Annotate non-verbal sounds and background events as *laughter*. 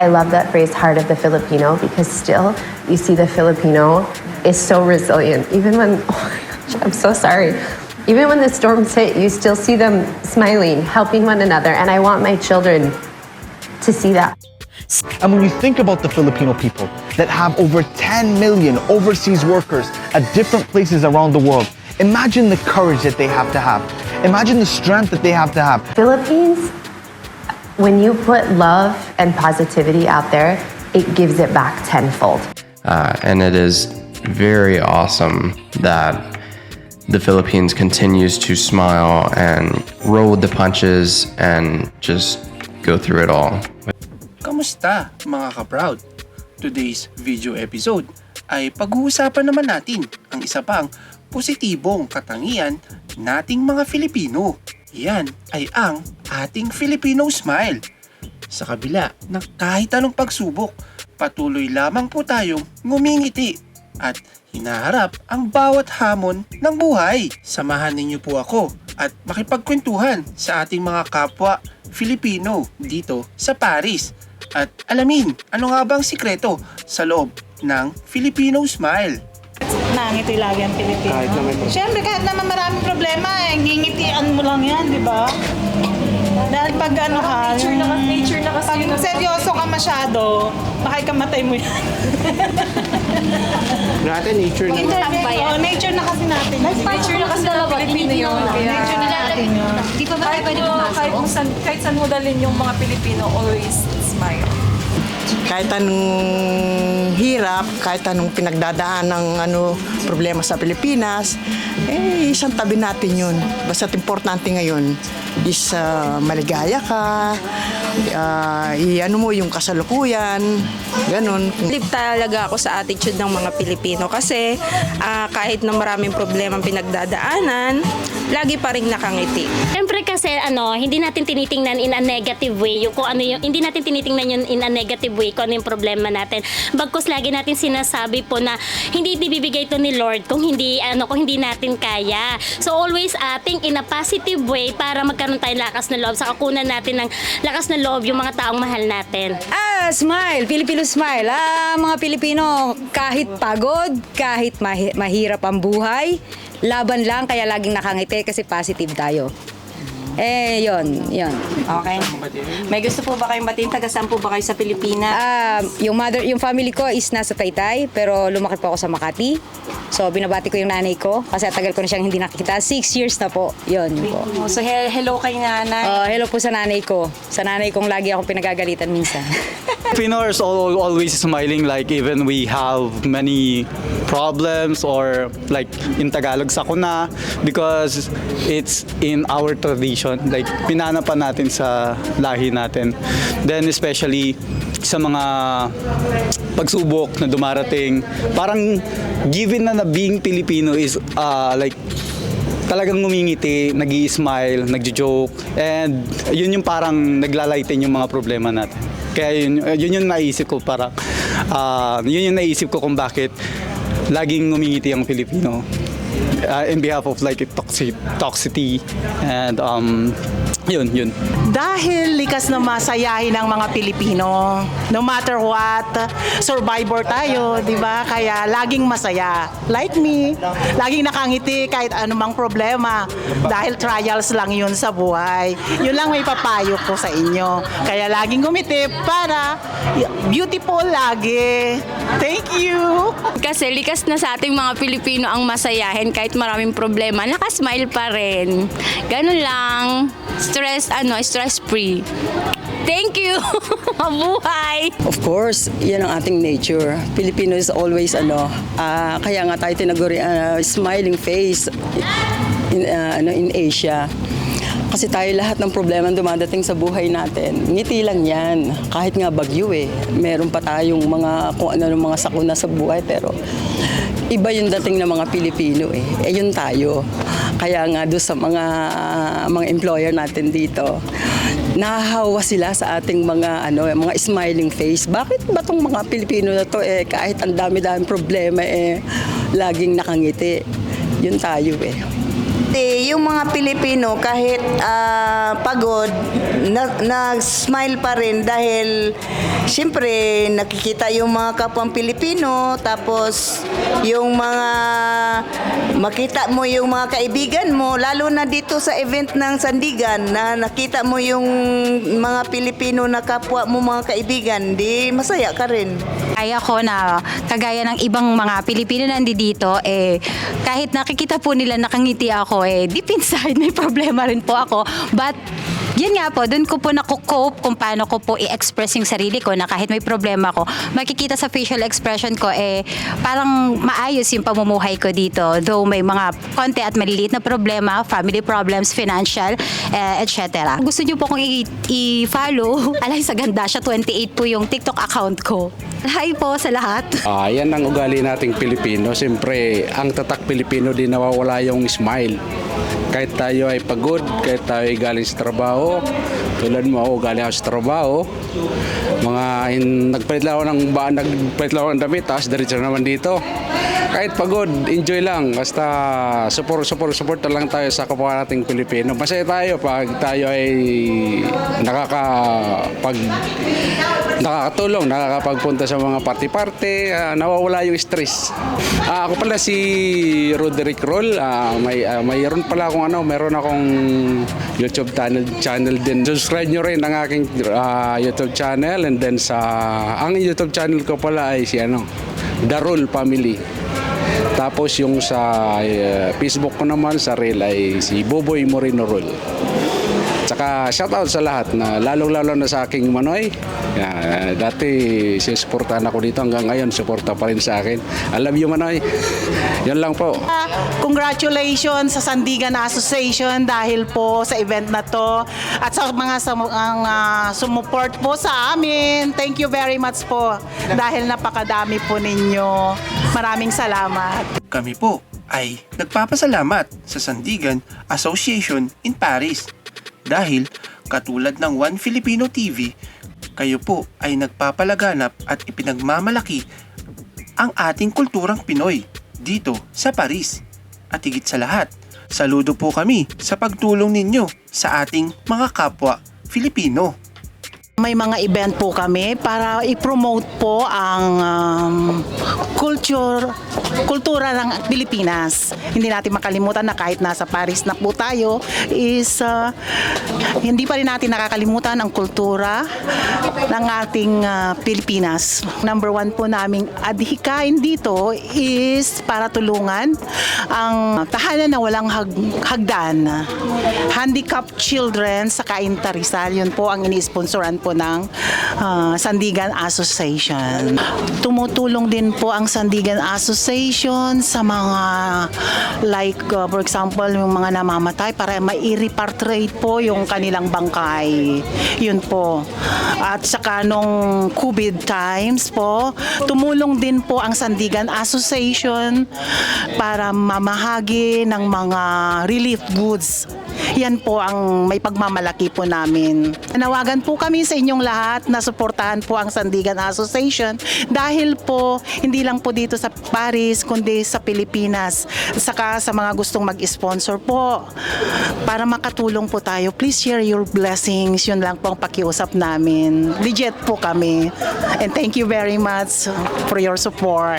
I love that phrase, heart of the Filipino, because still you see the Filipino is so resilient. Even when, *laughs* oh my gosh, I'm so sorry. Even when the storms hit, you still see them smiling, helping one another. And I want my children to see that. And when you think about the Filipino people that have over 10 million overseas workers at different places around the world, imagine the courage that they have to have. Imagine the strength that they have to have. Philippines, when you put love and positivity out there, it gives it back tenfold. Uh, and it is very awesome that the Philippines continues to smile and roll with the punches and just go through it all. Kamusta mga ka-proud? Today's video episode ay pag-uusapan naman natin ang isa pang positibong katangian nating mga Filipino. Yan ay ang ating Filipino smile. Sa kabila ng kahit anong pagsubok, patuloy lamang po tayong ngumingiti at hinaharap ang bawat hamon ng buhay. Samahan ninyo po ako at makipagkwentuhan sa ating mga kapwa Filipino dito sa Paris at alamin ano nga bang sikreto sa loob ng Filipino Smile. Nangiti lagi ang Pilipino. Kahit naman Siyempre, kahit naman maraming lang yan, di ba? Dahil pag ano ka, nature na, yung- nature na kasi pag yun. seryoso ka masyado, baka ikamatay mo yan. *laughs* Natin nature Interview, oh, nature na kasi natin. Nature na kasi ng Pilipino yun. Kaya, Nature na natin yun. Di pa ba tayo pwede pumasok? Kahit, kung saan, kahit saan mo dalhin yung mga Pilipino, always smile. Kahit anong hirap, kahit anong pinagdadaan ng ano, problema sa Pilipinas, eh, isang tabi natin yun. Basta't importante ngayon is ah, maligaya ka, uh, i-ano mo yung kasalukuyan, ganun. Believe talaga ako sa attitude ng mga Pilipino kasi ah, kahit na maraming problema ang pinagdadaanan, lagi pa rin nakangiti. Siyempre kasi ano, hindi natin tinitingnan in a negative way yung kung ano yung hindi natin tinitingnan yun in a negative way kung ano yung problema natin. Bagkus lagi natin sinasabi po na hindi ibibigay ito ni Lord kung hindi ano kung hindi natin kaya. So always uh, think in a positive way para magkaroon tayong lakas na loob sa kunan natin ng lakas na loob yung mga taong mahal natin. Ah, smile. Filipino smile. Ah, mga Pilipino, kahit pagod, kahit mahi- mahirap ang buhay, laban lang kaya laging nakangiti kasi positive tayo. Eh, yon, yon. Okay? May gusto po ba kayong batiin? Taga saan po ba kayo sa Pilipinas? Ah, yung mother, yung family ko is nasa Taytay, pero lumaki po ako sa Makati. So, binabati ko yung nanay ko kasi tagal ko na siyang hindi nakikita. Six years na po. Yun po. Oh, so he- hello kay nanay. Oh, hello po sa nanay ko. Sa nanay kong lagi akong pinagagalitan minsan. *laughs* Filipinos always smiling like even we have many problems or like in Tagalog sakuna because it's in our tradition like pinana pa natin sa lahi natin then especially sa mga pagsubok na dumarating parang given na na being Filipino is uh, like talagang ngumingiti, nag smile nagjo-joke, and yun yung parang naglalighten yung mga problema natin. Kaya yun, yun yung naisip ko para, ah, yun yung naisip ko kung bakit laging ngumingiti ang Pilipino. Ah, in behalf of like toxic, toxicity and um, yun, yun. Dahil likas na masayahin ng mga Pilipino. No matter what, survivor tayo, di ba? Kaya laging masaya. Like me, laging nakangiti kahit anumang problema. Dahil trials lang yun sa buhay. Yun lang may papayo ko sa inyo. Kaya laging gumiti para beautiful lagi. Thank you! Kasi likas na sa ating mga Pilipino ang masayahin kahit maraming problema. Nakasmile pa rin. Ganun lang. Stress, ano, stress free. Thank you! *laughs* Mabuhay! Of course, yan ang ating nature. Filipino is always ano, ah, kaya nga tayo tinaguri ah, smiling face in, ah, ano, in Asia. Kasi tayo lahat ng problema dumadating sa buhay natin. Ngiti lang yan. Kahit nga bagyo eh. Meron pa tayong mga, kung ano mga sakuna sa buhay. Pero iba yung dating ng mga Pilipino eh. Eh yun tayo. Kaya nga doon sa mga mga employer natin dito, nahahawa sila sa ating mga ano, mga smiling face. Bakit ba tong mga Pilipino na to eh kahit ang dami-daming problema eh laging nakangiti. Yun tayo eh. Yung mga Pilipino kahit ah, pagod, na- nag-smile pa rin dahil siyempre nakikita yung mga kapwang Pilipino tapos yung mga makita mo yung mga kaibigan mo lalo na dito sa event ng Sandigan na nakita mo yung mga Pilipino na kapwa mo mga kaibigan, di masaya ka rin. Kaya ko na kagaya ng ibang mga Pilipino na dito, eh, kahit nakikita po nila nakangiti ako, eh, deep inside may problema rin po ako. But, yun nga po, dun ko po nakukope kung paano ko po i-express yung sarili ko na kahit may problema ko, makikita sa facial expression ko, eh, parang maayos yung pamumuhay ko dito. Though may mga konti at maliliit na problema, family problems, financial, eh, etc. Gusto nyo po kong i-follow, *laughs* alay sa ganda siya, 28 po yung TikTok account ko. Hi po sa lahat. Ah, yan ang ugali nating Pilipino. Siyempre, ang tatak Pilipino din nawawala yung smile. Kahit tayo ay pagod, kahit tayo ay galing sa trabaho, tulad mo ako galing ako sa trabaho, mga in, nagpalit lang ako ng ba, nagpalit lang ako ng damit, tapos diretso na naman dito. Kahit pagod, enjoy lang. Basta support, support, support lang tayo sa kapwa nating Pilipino. Masaya tayo pag tayo ay nakaka pag nakakatulong, nakakapagpunta sa mga party-party, ah, nawawala yung stress. Ah, ako pala si Roderick Roll, ah, may ah, mayroon pala akong ano, meron akong YouTube channel channel din. Subscribe nyo rin ang aking ah, YouTube channel and then sa ang YouTube channel ko pala ay si ano, The Roll Family. Tapos yung sa eh, Facebook ko naman sa reel si Boboy Moreno Roll. Tsaka shoutout sa lahat na lalong-lalo na sa aking Manoy. Yan, dati sinusuportahan ako dito hanggang ngayon suporta pa rin sa akin. I love you Manoy. Yan lang po. Congratulations sa Sandigan Association dahil po sa event na to at sa mga sum- ang, ah, sumuport po sa amin. Thank you very much po dahil napakadami po ninyo. Maraming salamat. Kami po ay nagpapasalamat sa Sandigan Association in Paris dahil katulad ng One Filipino TV, kayo po ay nagpapalaganap at ipinagmamalaki ang ating kulturang Pinoy dito sa Paris. At higit sa lahat, saludo po kami sa pagtulong ninyo sa ating mga kapwa Filipino. May mga event po kami para i-promote po ang um, culture, kultura ng Pilipinas. Hindi natin makalimutan na kahit nasa Paris na po tayo is uh, hindi pa rin natin nakakalimutan ang kultura ng ating uh, Pilipinas. Number one po naming adhikain dito is para tulungan ang tahanan na walang hag- hagdan. Handicapped children sa Kainta Rizal. Yun po ang ini-sponsoran po ng ah, Sandigan Association. Tumutulong din po ang Sandigan Association sa mga like uh, for example yung mga namamatay para mai-repatriate po yung kanilang bangkay. Yun po. At saka nung COVID times po, tumulong din po ang Sandigan Association para mamahagi ng mga relief goods. Yan po ang may pagmamalaki po namin. Nawagan po kami sa inyong lahat na suportahan po ang Sandigan Association dahil po hindi lang po dito sa Paris kundi sa Pilipinas. Saka sa mga gustong mag-sponsor po para makatulong po tayo. Please share your blessings. Yun lang po ang pakiusap namin. Legit po kami. And thank you very much for your support.